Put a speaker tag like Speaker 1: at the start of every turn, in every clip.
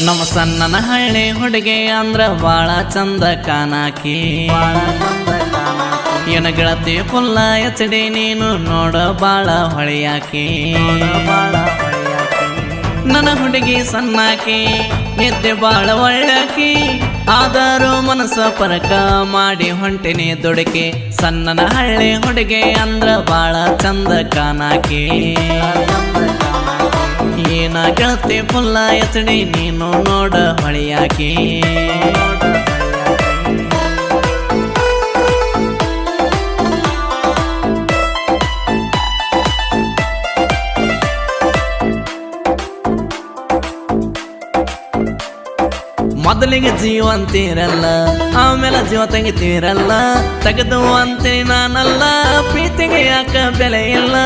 Speaker 1: ನಮ್ಮ ಸಣ್ಣನ ಹಳ್ಳಿ ಹುಡುಗಿ ಅಂದ್ರ ಬಾಳ ಚಂದ ಕಾನಾಕಿ ಏನ ಗೆಳತಿ ಫುಲ್ಲ ಎಚಡಿ ನೀನು ನೋಡ ಬಾಳ ಹೊಳೆಯಾಕಿ. ನನ್ನ ಹುಡುಗಿ ಸಣ್ಣಾಕಿ, ನಿದ್ದೆ ಬಾಳ ಒಳ್ಳಾಕಿ. ಆದರೂ ಮನಸ್ಸ ಪರಕ ಮಾಡಿ ಹೊಂಟಿನಿ ದುಡುಕಿ. ಸಣ್ಣನ ಹಳ್ಳಿ ಹುಡುಗಿ ಅಂದ್ರ ಬಾಳ ಚಂದ ಕಾನಾಕಿ ಏನ ಗೆಳತಿ ಪುಲ್ಲ ಎತ್ತಡಿ ನೀನು ನೋಡ ಹೊಳಿಯಾಕಿ ಮೊದಲಿಗೆ ಜೀವ ಅಂತೀರಲ್ಲ, ಆಮೇಲೆ ಜೀವ ತೆಗಿತೀರಲ್ಲ, ತೆಗೆದು ಅಂತೀನಿ ನಾನಲ್ಲ, ಪ್ರೀತಿಗೆ ಯಾಕ ಬೆಲೆ ಇಲ್ಲ?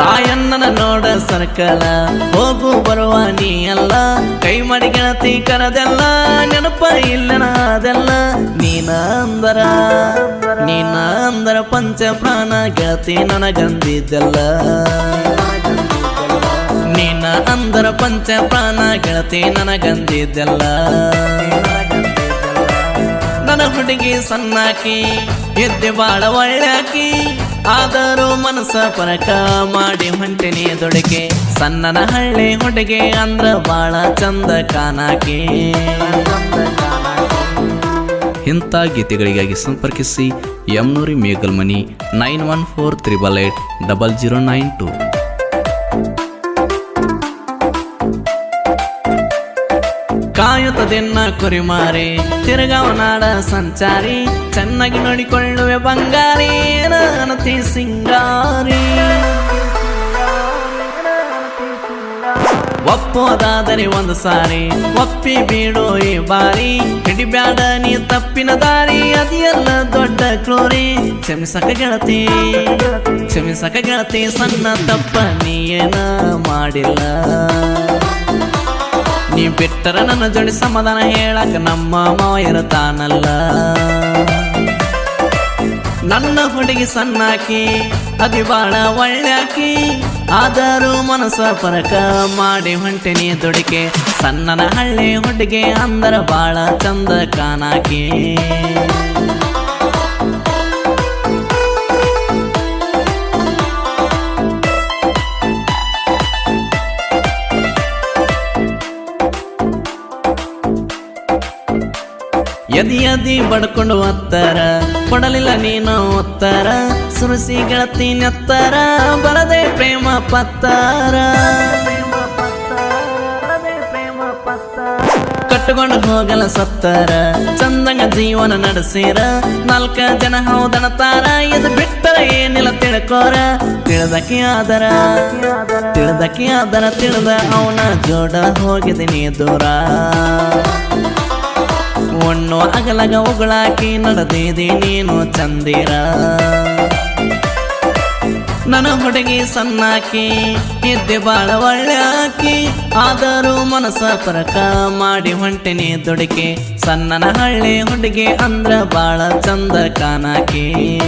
Speaker 1: ರಾಯಣ್ಣನ ನೋಡ ಸರ್ಕಲ, ಹೋಗು ಬರುವ ನೀ ಅಲ್ಲ ಕೈ ಮಾಡಿ ಗೆಳತಿ ಕರದೆಲ್ಲ, ನೆನಪ ಇಲ್ಲನ ಅದೆಲ್ಲ. ನೀನ ಅಂದರ ನೀನ ಅಂದರ ಪಂಚ ಪ್ರಾಣ ಗೆಳತಿ ನನಗಂದಿದ್ದೆಲ್ಲ. ನೀನ ಅಂದರ ಪಂಚ ಪ್ರಾಣ ಗೆಳತಿ ನನಗಂದಿದ್ದೆಲ್ಲ. ನನ್ನ ಹುಡುಗಿ ಸಣ್ಣಾಕಿ, ಎದ್ದೆ ಬಾಳ ಒಳ್ಳ್ಯಾಕಿ ಆದರೂ ಮನಸ್ಸ ಪರಕ ಮಾಡಿ ಹೊಂಟೆನಿ ದುಡುಕೆ ಸಣ್ಣನ ಹಳ್ಳಿ ಹೊಡೆಗೆ ಅಂದ್ರ ಬಾಳ ಚಂದ ಕಾನಾಕೆ.
Speaker 2: ಇಂಥ ಗೀತೆಗಳಿಗಾಗಿ ಸಂಪರ್ಕಿಸಿ Yamnuri Megalmani nine one four triple eight double zero nine two.
Speaker 1: ಕಾಯುತ್ತದೆನ್ನ ಕುರಿಮಾರಿ. ತಿರುಗಾವ ನಾಡ ಸಂಚಾರಿ. ಚೆನ್ನಾಗಿ ನೋಡಿಕೊಳ್ಳುವೆ ಬಂಗಾರಿ. ನಾನತಿ ಸಿಂಗಾರಿ. ಒಪ್ಪೋದಾದರೆ ಒಂದು ಸಾರಿ. ಒಪ್ಪಿ ಬೀಡೋ ಈ ಬಾರಿ. ಹಿಡಿಬ್ಯಾಡ ನೀ ತಪ್ಪಿನ ದಾರಿ. ಅದೆಲ್ಲ ದೊಡ್ಡ ಕ್ಲೋರಿ ಕ್ಷಮಿಸಕ ಗೆಳತಿ. ಕ್ಷಮಿಸಕ ಗೆಳತಿ. ಸಣ್ಣ ತಪ್ಪ ನೀ ಏನ ಮಾಡಿಲ್ಲ. ನೀ ಬಿಟ್ಟರ ನನ್ನ ಜೋಡಿ ಸಮಾಧಾನ ಹೇಳಕ ನಮ್ಮ ಮಾವ ಇರತಾನಲ್ಲ ನನ್ನ ಹುಡುಗಿ ಸಣ್ಣಾಕಿ ಅದಿ ಬಾಳ ಒಳ್ಳ್ಯಾಕಿ, ಆದರೂ ಮನಸ ಪರಕ ಮಾಡಿ ಹೊಂಟಿನಿ ದುಡಿಕೆ. ಸಣ್ಣನ ಹಳ್ಳಿ ಹುಡುಗಿ ಅಂದರ ಬಾಳ ಚಂದ ಕಾನಾಕಿ. ಎದಿ ಎದಿ ಬಡ್ಕೊಂಡು ಒತ್ತರ. ಕೊಡಲಿಲ್ಲ ನೀನು ಒತ್ತರ ಸುರಸಿ ಗೆಳತಿ ನೆತ್ತರ. ಬರದೆ ಪ್ರೇಮ ಪತ್ತಾರ. ಕಟ್ಟುಕೊಂಡು ಹೋಗಲ ಸತ್ತರ. ಚಂದಂಗ ಜೀವನ ನಡೆಸಿರ. ನಾಲ್ಕ ಜನ ಹೌದಣತಾರ ಇದು ಬಿಟ್ಟರ ಏನಿಲ್ಲ ತಿಳ್ಕೋರ. ತಿಳಿದಕ್ಕೆ ಆದರ. ತಿಳಿದಕ್ಕೆ ಆದರ. ತಿಳಿದ ಅವನ ಜೋಡ ಹೋಗಿದ್ದೀನಿ ದೂರ. ಒಣ್ಣು ಅಗಲಗ ಉಗುಳಾಕಿ ನಡೆದಿದೆ ನೀನು ಚಂದಿರ. ನನ್ನ ಹುಡುಗಿ ಸಣ್ಣಾಕಿ, ಇದ್ದೆ ಬಾಳ ಒಳ್ಳೆಯಾಕಿ ಆದರೂ ಮನಸ ಪರಕ ಮಾಡಿ ಹೊಂಟಿನಿ ದುಡುಕಿ. ಸಣ್ಣನ ಹಳ್ಳಿ ಹುಡುಗಿ ಅಂದ್ರ ಬಾಳ ಚಂದ ಕಾನಾಕಿ.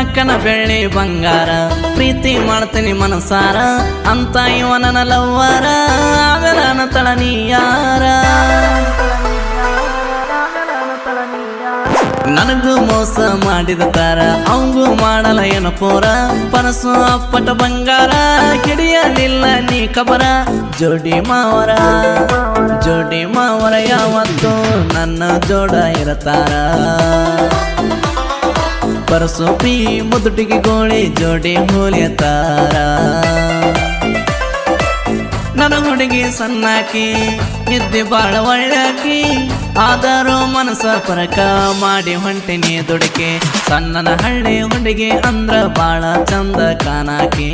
Speaker 1: ಏ ಹಾಕನ ಬೆಳ್ಳಿ ಬಂಗಾರ, ಪ್ರೀತಿ ಮಾಡ್ತೀನಿ ಮನಸಾರ, ಅಂತ ಇವನನ ಲವ್ವಾರ ಲವ್ವರ ತಳನೀಯಾರ ನನಗೂ ಮೋಸ ಮಾಡಿದ ತಾರ, ಅವಂಗೂ ಮಾಡಲ ಏನ ಪೋರ. ಪನಸು ಅಪ್ಪಟ ಬಂಗಾರ ಕಿಡಿಯಲಿಲ್ಲ ನೀ ಕಬರ. ಜೋಡಿ ಮಾವರ ಜೋಡಿ ಮಾವರ, ಯಾವತ್ತು ನನ್ನ ಜೋಡ ಇರತಾರ. ಪರಸೋಪಿ ಮುದುಟಿಗೆ ಗೋಳಿ ಜೋಡಿ ಹೋಲಿಯತಾರ ನನ್ನ ಹುಡುಗಿ ಸಣ್ಣಾಕಿ, ನಿದ್ದೆ ಬಾಳ ಒಳ್ಳಾಕಿ, ಆದರೂ ಮನಸ ಪರಕ ಮಾಡಿ ಹೊಂಟಿನಿ ದುಡುಕೆ. ಸಣ್ಣನ ಹಳ್ಳಿ ಹುಡುಗಿ ಅಂದ್ರ ಬಾಳ ಚಂದ ಕಾನಾಕಿ.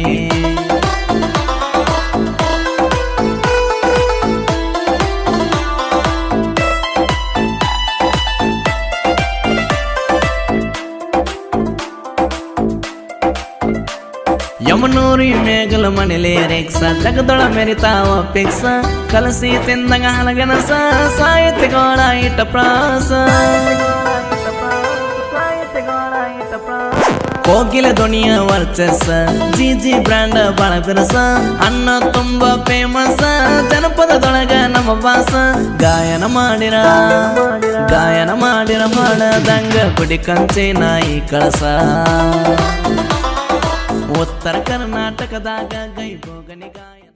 Speaker 1: ಯಮನೂರಿ ಮೇಗಲ ಮನೆಲೆ ರೇಕ್ಸ ಜಗದೊಳ ಮೆರಿತಾವ ಪಿಕ್ಸ ಕಲಸಿ ತಿಂದಂಗ ಹಲಗನಸ ಸಾಹಿತ್ಯಗೋಳ ಇಟ್ಟ ಪ್ರಾಸ ಕೋಗಿಲೆ ಧ್ವನಿಯ ವರ್ಚಸ್ಸ ಜಿ ಜಿ ಬ್ರ್ಯಾಂಡ್ ಬಾಳ ಬಿರಸ ಅನ್ನ ತುಂಬ ಫೇಮಸ್ ಜನಪದದೊಳಗ ನಮ್ಮ ಬಾಸ ಗಾಯನ ಮಾಡಿರ ಗಾಯನ ಮಾಡಿರ ಮಾಡದಂಗ ಗುಡಿ ಕಂಚೆ ನಾಯಿ ಕಳಸ ఉత్తర కర్ణాటక దాకా గైపోగనిగా